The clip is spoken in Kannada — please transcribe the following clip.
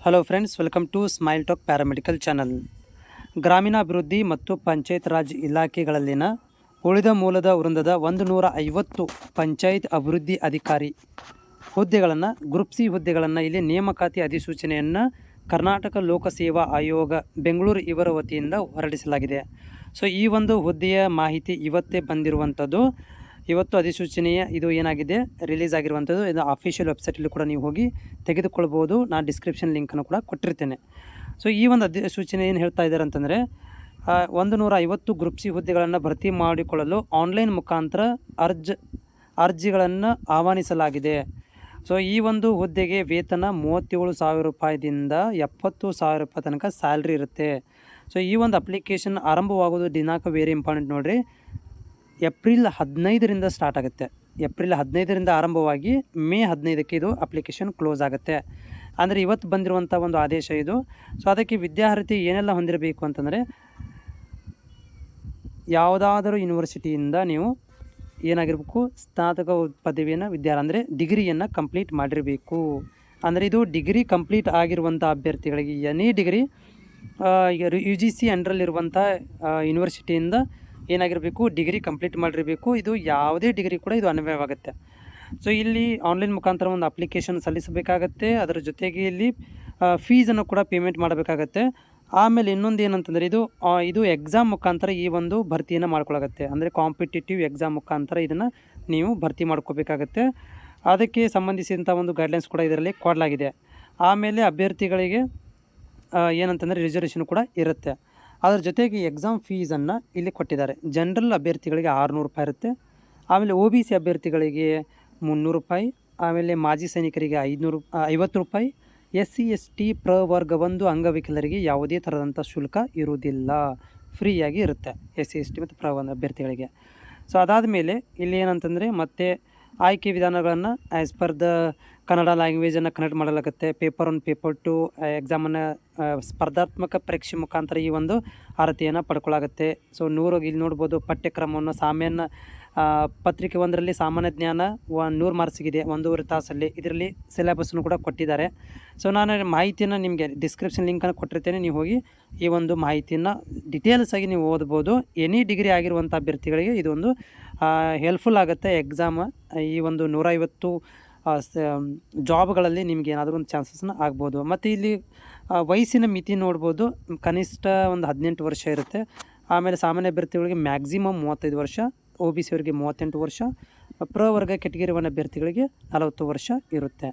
Hello friends welcome to smile talk paramedical channel ಗ್ರಾಮೀಣಾಭಿವೃದ್ಧಿ ಮತ್ತು ಪಂಚಾಯತ್ ರಾಜ್ ಇಲಾಖೆಗಳಲ್ಲಿನ ಉಳಿದ ಮೂಲದ ವೃಂದದ ಒಂದು ನೂರ ಐವತ್ತು ಪಂಚಾಯತ್ ಅಭಿವೃದ್ಧಿ ಅಧಿಕಾರಿ ಹುದ್ದೆಗಳನ್ನು, ಗ್ರೂಪ್ ಸಿ ಹುದ್ದೆಗಳನ್ನು ಇಲ್ಲಿ ನೇಮಕಾತಿ ಅಧಿಸೂಚನೆಯನ್ನು ಕರ್ನಾಟಕ ಲೋಕಸೇವಾ ಆಯೋಗ ಬೆಂಗಳೂರು ಇವರ ವತಿಯಿಂದ ಹೊರಡಿಸಲಾಗಿದೆ. ಸೊ ಈ ಒಂದು ಹುದ್ದೆಯ ಮಾಹಿತಿ ಇವತ್ತೇ ಬಂದಿರುವಂಥದ್ದು ಇವತ್ತು ಅಧಿಸೂಚನೆಯ ಇದು ಏನಾಗಿದೆ? ರಿಲೀಸ್ ಆಗಿರುವಂಥದ್ದು ಇದು ಅಫಿಷಿಯಲ್ ವೆಬ್ಸೈಟಲ್ಲಿ ಕೂಡ ನೀವು ಹೋಗಿ ತೆಗೆದುಕೊಳ್ಬೋದು. ನಾನು ಡಿಸ್ಕ್ರಿಪ್ಷನ್ ಲಿಂಕನ್ನು ಕೂಡ ಕೊಟ್ಟಿರ್ತೇನೆ. ಸೊ ಈ ಒಂದು ಅಧಿಸೂಚನೆ ಏನು ಹೇಳ್ತಾ ಇದ್ದಾರೆ ಅಂತಂದರೆ ಒಂದು ನೂರ ಐವತ್ತು ಗ್ರೂಪ್ ಸಿ ಹುದ್ದೆಗಳನ್ನು ಭರ್ತಿ ಮಾಡಿಕೊಳ್ಳಲು ಆನ್ಲೈನ್ ಮುಖಾಂತರ ಅರ್ಜ, ಅರ್ಜಿಗಳನ್ನು ಆಹ್ವಾನಿಸಲಾಗಿದೆ. ಸೊ ಈ ಒಂದು ಹುದ್ದೆಗೆ ವೇತನ ಮೂವತ್ತೇಳು ಸಾವಿರ ರೂಪಾಯಿದಿಂದ ಎಪ್ಪತ್ತು ಸಾವಿರ ರೂಪಾಯಿ ತನಕ ಸ್ಯಾಲ್ರಿ ಇರುತ್ತೆ. ಸೊ ಈ ಒಂದು ಅಪ್ಲಿಕೇಶನ್ ಆರಂಭವಾಗೋದು ದಿನಾಂಕ ವೇರಿ ಇಂಪಾರ್ಟೆಂಟ್ ನೋಡಿರಿ. ಏಪ್ರಿಲ್ ಹದಿನೈದರಿಂದ ಸ್ಟಾರ್ಟ್ ಆಗುತ್ತೆ. ಏಪ್ರಿಲ್ ಹದಿನೈದರಿಂದ ಆರಂಭವಾಗಿ ಮೇ ಹದಿನೈದಕ್ಕೆ ಇದು ಅಪ್ಲಿಕೇಶನ್ ಕ್ಲೋಸ್ ಆಗುತ್ತೆ. ಅಂದರೆ ಇವತ್ತು ಬಂದಿರುವಂಥ ಒಂದು ಆದೇಶ ಇದು. ಸೊ ಅದಕ್ಕೆ ವಿದ್ಯಾರ್ಥಿ ಏನೆಲ್ಲ ಹೊಂದಿರಬೇಕು ಅಂತಂದರೆ, ಯಾವುದಾದರೂ ಯೂನಿವರ್ಸಿಟಿಯಿಂದ ನೀವು ಏನಾಗಿರಬೇಕು, ಸ್ನಾತಕ ಪದವಿಯನ್ನು ವಿದ್ಯಾರ್ಥಿ ಅಂದರೆ ಡಿಗ್ರಿಯನ್ನು ಕಂಪ್ಲೀಟ್ ಮಾಡಿರಬೇಕು. ಅಂದರೆ ಇದು ಡಿಗ್ರಿ ಕಂಪ್ಲೀಟ್ ಆಗಿರುವಂಥ ಅಭ್ಯರ್ಥಿಗಳಿಗೆ ಎನಿ ಡಿಗ್ರಿ ಈಗ ಯು ಜಿ ಸಿ ಅಂಡ್ರಲ್ಲಿರುವಂಥ ಯೂನಿವರ್ಸಿಟಿಯಿಂದ ಏನಾಗಿರಬೇಕು ಡಿಗ್ರಿ ಕಂಪ್ಲೀಟ್ ಮಾಡಿರಬೇಕು. ಇದು ಯಾವುದೇ ಡಿಗ್ರಿ ಕೂಡ ಇದು ಅನ್ವಯವಾಗುತ್ತೆ. ಸೊ ಇಲ್ಲಿ ಆನ್ಲೈನ್ ಮುಖಾಂತರ ಒಂದು ಅಪ್ಲಿಕೇಶನ್ ಸಲ್ಲಿಸಬೇಕಾಗತ್ತೆ. ಅದರ ಜೊತೆಗೆ ಇಲ್ಲಿ ಫೀಸನ್ನು ಕೂಡ ಪೇಮೆಂಟ್ ಮಾಡಬೇಕಾಗತ್ತೆ. ಆಮೇಲೆ ಇನ್ನೊಂದು ಏನಂತಂದರೆ, ಇದು ಇದು ಎಕ್ಸಾಮ್ ಮುಖಾಂತರ ಈ ಒಂದು ಭರ್ತಿಯನ್ನು ಮಾಡ್ಕೊಳ್ಳಾಗತ್ತೆ. ಅಂದರೆ ಕಾಂಪಿಟೇಟಿವ್ ಎಕ್ಸಾಮ್ ಮುಖಾಂತರ ಇದನ್ನು ನೀವು ಭರ್ತಿ ಮಾಡ್ಕೋಬೇಕಾಗತ್ತೆ. ಅದಕ್ಕೆ ಸಂಬಂಧಿಸಿದಂಥ ಒಂದು ಗೈಡ್ಲೈನ್ಸ್ ಕೂಡ ಇದರಲ್ಲಿ ಕೊಡಲಾಗಿದೆ. ಆಮೇಲೆ ಅಭ್ಯರ್ಥಿಗಳಿಗೆ ಏನಂತಂದರೆ ರಿಸರ್ವೇಷನ್ ಕೂಡ ಇರುತ್ತೆ. ಅದರ ಜೊತೆಗೆ ಎಕ್ಸಾಮ್ ಫೀಸನ್ನು ಇಲ್ಲಿ ಕೊಟ್ಟಿದ್ದಾರೆ. ಜನರಲ್ ಅಭ್ಯರ್ಥಿಗಳಿಗೆ ಆರುನೂರು ರೂಪಾಯಿ ಇರುತ್ತೆ. ಆಮೇಲೆ ಒ ಬಿ ಸಿ ಅಭ್ಯರ್ಥಿಗಳಿಗೆ ಮುನ್ನೂರು ರೂಪಾಯಿ. ಆಮೇಲೆ ಮಾಜಿ ಸೈನಿಕರಿಗೆ ಐದುನೂರು ಐವತ್ತು ರೂಪಾಯಿ. ಎಸ್ ಸಿ ಎಸ್ ಟಿ ಪ್ರವರ್ಗ ಒಂದು ಅಂಗವಿಕಲರಿಗೆ ಯಾವುದೇ ಥರದಂಥ ಶುಲ್ಕ ಇರುವುದಿಲ್ಲ. ಫ್ರೀಯಾಗಿ ಇರುತ್ತೆ ಎಸ್ ಸಿ ಎಸ್ ಟಿ ಮತ್ತು ಪ್ರವರ್ಗ ಅಭ್ಯರ್ಥಿಗಳಿಗೆ. ಸೊ ಅದಾದ ಮೇಲೆ ಇಲ್ಲಿ ಏನಂತಂದರೆ ಮತ್ತೆ ಆಯ್ಕೆ ವಿಧಾನಗಳನ್ನು ಆ್ಯಸ್ ಪರ್ ದ ಕನ್ನಡ ಲ್ಯಾಂಗ್ವೇಜನ್ನು ಕನೆಕ್ಟ್ ಮಾಡಲಾಗುತ್ತೆ. ಪೇಪರ್ ಒನ್, ಪೇಪರ್ ಟು ಎಕ್ಸಾಮನ್ನು ಸ್ಪರ್ಧಾತ್ಮಕ ಪರೀಕ್ಷೆ ಮುಖಾಂತರ ಈ ಒಂದು ಆರತಿಯನ್ನು ಪಡ್ಕೊಳ್ಳಾಗುತ್ತೆ ಸೊ, ನೂರು ಇಲ್ಲಿ ನೋಡ್ಬೋದು ಪಠ್ಯಕ್ರಮವನ್ನು ಸಾಮಾನ್ಯ ಪತ್ರಿಕೆ ಒಂದರಲ್ಲಿ ಸಾಮಾನ್ಯ ಜ್ಞಾನ ಒನ್ ನೂರು ಮಾರ್ಕ್ಸಿಗಿದೆ ಒಂದೂವರೆ ತಾಸಲ್ಲಿ. ಇದರಲ್ಲಿ ಸಿಲೆಬಸ್ನು ಕೂಡ ಕೊಟ್ಟಿದ್ದಾರೆ. ಸೊ, ನಾನು ಮಾಹಿತಿಯನ್ನು ನಿಮಗೆ ಡಿಸ್ಕ್ರಿಪ್ಷನ್ ಲಿಂಕನ್ನು ಕೊಟ್ಟಿರ್ತೇನೆ. ನೀವು ಹೋಗಿ ಈ ಒಂದು ಮಾಹಿತಿಯನ್ನು ಡೀಟೇಲ್ಸ್ ಆಗಿ ನೀವು ಓದ್ಬೋದು. ಎನಿ ಡಿಗ್ರಿ ಆಗಿರುವಂಥ ಅಭ್ಯರ್ಥಿಗಳಿಗೆ ಇದೊಂದು ಹೆಲ್ಪ್ಫುಲ್ ಆಗುತ್ತೆ. ಎಕ್ಸಾಮ್ ಈ ಒಂದು ನೂರೈವತ್ತು ಜಾಬ್ಗಳಲ್ಲಿ ನಿಮ್ಗೆ ಏನಾದರೂ ಒಂದು ಚಾನ್ಸಸ್ನ ಆಗ್ಬೋದು. ಮತ್ತು ಇಲ್ಲಿ ವಯಸ್ಸಿನ ಮಿತಿ ನೋಡ್ಬೋದು. ಕನಿಷ್ಠ ಒಂದು ಹದಿನೆಂಟು ವರ್ಷ ಇರುತ್ತೆ. ಆಮೇಲೆ ಸಾಮಾನ್ಯ ಅಭ್ಯರ್ಥಿಗಳಿಗೆ ಮ್ಯಾಕ್ಸಿಮಮ್ ಮೂವತ್ತೈದು ವರ್ಷ ಒ ಬಿ ಸಿ ಅವರಿಗೆ ಮೂವತ್ತೆಂಟು ವರ್ಷ, ಪ್ರವರ್ಗ ಕೆಟಗರಿ ಒನ್ ಅಭ್ಯರ್ಥಿಗಳಿಗೆ ನಲವತ್ತು ವರ್ಷ ಇರುತ್ತೆ.